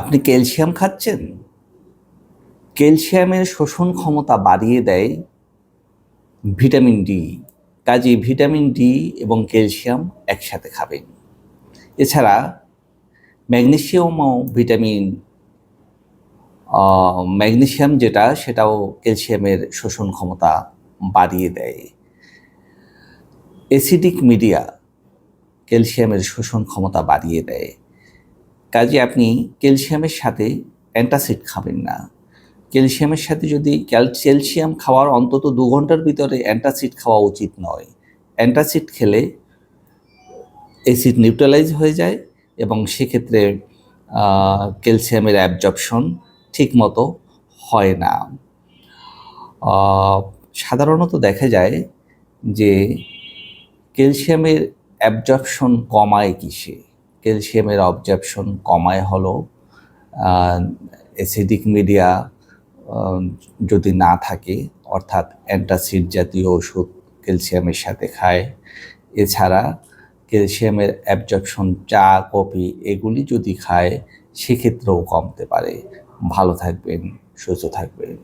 আপনি ক্যালসিয়াম খাচ্ছেন? ক্যালসিয়ামের শোষণ ক্ষমতা বাড়িয়ে দেয় ভিটামিন ডি। কাজে ভিটামিন ডি এবং ক্যালসিয়াম একসাথে খাবেন। এছাড়া ম্যাগনেশিয়ামও ভিটামিন ম্যাগনেশিয়াম যেটা, সেটাও ক্যালসিয়ামের শোষণ ক্ষমতা বাড়িয়ে দেয়। অ্যাসিডিক মিডিয়া ক্যালসিয়ামের শোষণ ক্ষমতা বাড়িয়ে দেয়। কাজে আপনি ক্যালসিয়ামের সাথে অ্যান্টাসিড খাবেন না। ক্যালসিয়ামের সাথে যদি ক্যালসিয়াম খাওয়ার অন্তত দু ঘণ্টার ভিতরে অ্যান্টাসিড খাওয়া উচিত নয়। অ্যান্টাসিড খেলে অ্যাসিড নিউট্রালাইজ হয়ে যায় এবং সেক্ষেত্রে ক্যালসিয়ামের অ্যাবজর্পশন ঠিকমতো হয় না। সাধারণত দেখা যায় যে ক্যালসিয়ামের অ্যাবজর্পশন কমায় কিসে? ক্যালসিয়ামের অবজর্পশন কমায় হলো অ্যাসিডিক মিডিয়া যদি না থাকে, অর্থাৎ অ্যান্টাসিড জাতীয় ওষুধ ক্যালসিয়ামের সাথে খায়। এছাড়া ক্যালসিয়ামের অ্যাবজর্পশন চা, কফি এগুলি যদি খায়, সেক্ষেত্রেও কমতে পারে। ভালো থাকবেন, সুস্থ থাকবেন।